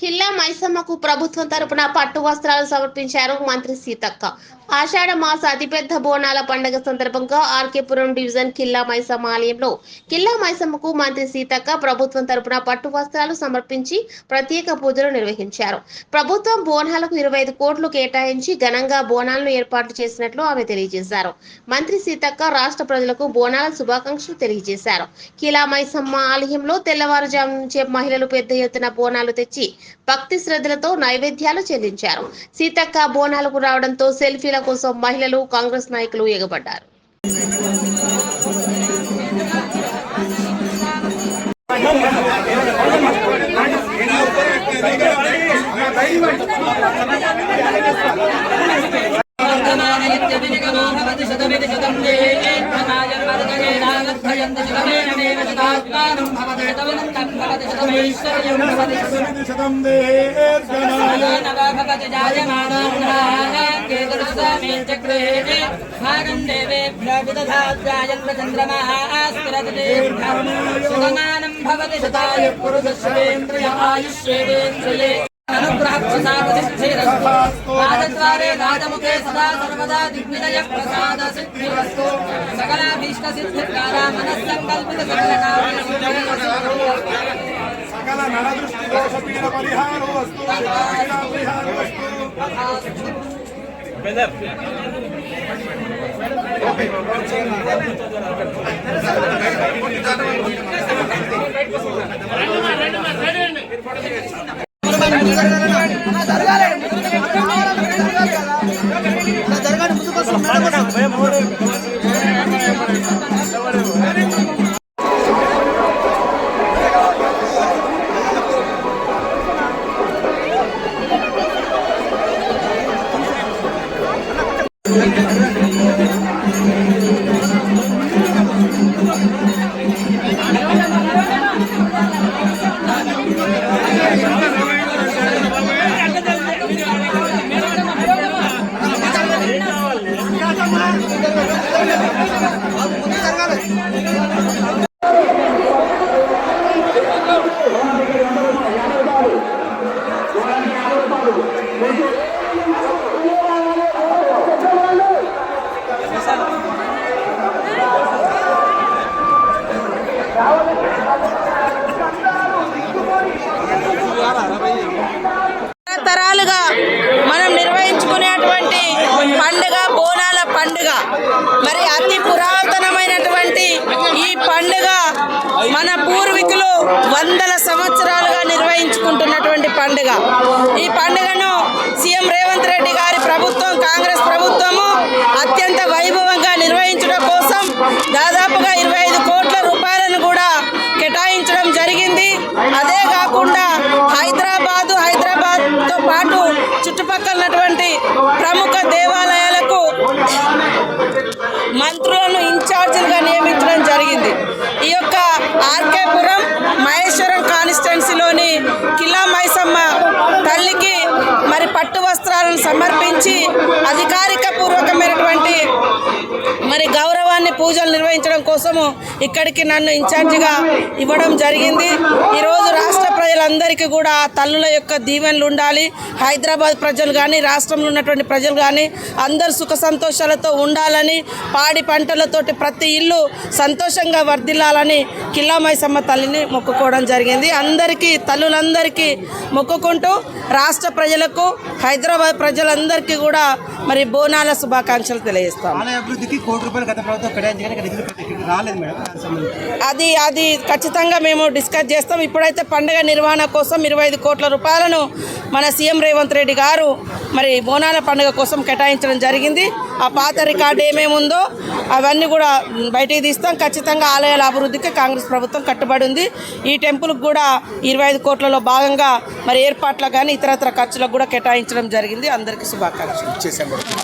ఖిల్లా మైసమ్మకు ప్రభుత్వం తరపున పట్టు వస్త్రాలు సమర్పించారు మంత్రి సీతక్క. ఆషాఢ మాస అతిపెద్ద బోనాల పండుగ సందర్భంగా ఆర్కేపురం డివిజన్ కిల్లా మైసమ్మ ఆలయంలో కిల్లా మైసమ్మకు మంత్రి సీతక్క ప్రభుత్వం తరపున పట్టు వస్త్రాలు సమర్పించి ప్రత్యేక పూజలు నిర్వహించారు. ప్రభుత్వం బోనాలకు ఇరవై ఐదు కోట్లు కేటాయించి ఘనంగా బోనాలను ఏర్పాటు చేసినట్లు ఆమె తెలియజేశారు. మంత్రి సీతక్క రాష్ట్ర ప్రజలకు బోనాల శుభాకాంక్షలు తెలియజేశారు. కిలా మైసమ్మ ఆలయంలో తెల్లవారుజాము నుంచే మహిళలు పెద్ద ఎత్తున బోనాలు తెచ్చి భక్తి శ్రద్ధలతో నైవేద్యాలు చెల్లించారు. సీతక్క బోనాలకు రావడంతో సెల్ఫీల కోసం మహిళలు కాంగ్రెస్ నాయకులు ఎగబడ్డారు. శతమితి శతం शतं भागं देवेभ्यभिदधाद्रायन्द्रचन्द्रमास्तिरदेभ्यमानं भवति शताय पुरुषश्रेन्द्रिय आयुष्वेदेन्द्रिये अनुग्रहप्रसादतिष्ठिरस्वारे राजमुखे सदा सर्वदा दिग्विजय प्रसाद सिद्धिरस्तु सकलाभीष्ट सिद्धिर्कारा मनस्सङ्कल्पित सकलकार्य सिद्धिरस्तु कलनरदृष्टिदोषपीड परिहारो अस्तु पीडा परिहारो अस्तु ओके మరి అతి పురాతనమైనటువంటి ఈ పండుగ మన పూర్వీకులు వందల సంవత్సరాలుగా నిర్వహించుకుంటున్నటువంటి పండుగ. ఈ పండుగను సీఎం రేవంత్ రెడ్డి గారి ప్రభుత్వం కాంగ్రెస్ ప్రభుత్వము అత్యంత వైభవంగా నిర్వహించడం కోసం దాదాపుగా ఇరవై ఐదు కోట్ల రూపాయలను కూడా కేటాయించడం జరిగింది. అదే కాకుండా హైదరాబాదు హైదరాబాద్తో పాటు చుట్టుపక్కల ఉన్నటువంటి జరిగింది. ఈ యొక్క ఆర్కేపురం మహేశ్వరం కాన్స్టిట్యున్సీలోని కిలా మైసమ్మ తల్లికి మరి పట్టు వస్త్రాలను సమర్పించి అధికారిక పూర్వకమైనటువంటి మరి గౌరవాన్ని పూజలు నిర్వహించడం కోసము ఇక్కడికి నన్ను ఇన్ఛార్జిగా ఇవ్వడం జరిగింది. ఈరోజు ప్రజలందరికీ కూడా ఆ తల్లుల యొక్క దీవెనలు ఉండాలి. హైదరాబాద్ ప్రజలు కానీ రాష్ట్రంలో ఉన్నటువంటి ప్రజలు కానీ అందరూ సుఖ సంతోషాలతో ఉండాలని పాడి పంటలతోటి ప్రతి ఇల్లు సంతోషంగా వర్ధిల్లాలని కిల్లామైసమ్మ తల్లిని మొక్కుకోవడం జరిగింది. అందరికీ తల్లులందరికీ మొక్కుకుంటూ రాష్ట్ర ప్రజలకు హైదరాబాద్ ప్రజలందరికీ కూడా మరి బోనాల శుభాకాంక్షలు తెలియజేస్తాం. అది అది ఖచ్చితంగా మేము డిస్కస్ చేస్తాం. ఇప్పుడైతే పండుగ నిర్వహణ కోసం ఇరవై ఐదు కోట్ల రూపాయలను మన సీఎం రేవంత్ రెడ్డి గారు మరి బోనాల పండుగ కోసం కేటాయించడం జరిగింది. ఆ పాత రికార్డు ఏమేమి ఉందో అవన్నీ కూడా బయటికి తీస్తాం. ఖచ్చితంగా ఆలయాల అభివృద్ధికి కాంగ్రెస్ ప్రభుత్వం కట్టుబడి ఉంది. ఈ టెంపుల్కి కూడా ఇరవై ఐదు కోట్లలో భాగంగా మరి ఏర్పాట్ల కానీ ఇతరత్ర ఖర్చులకు కూడా కేటాయించడం జరిగింది. అందరికీ శుభాకాంక్షలు.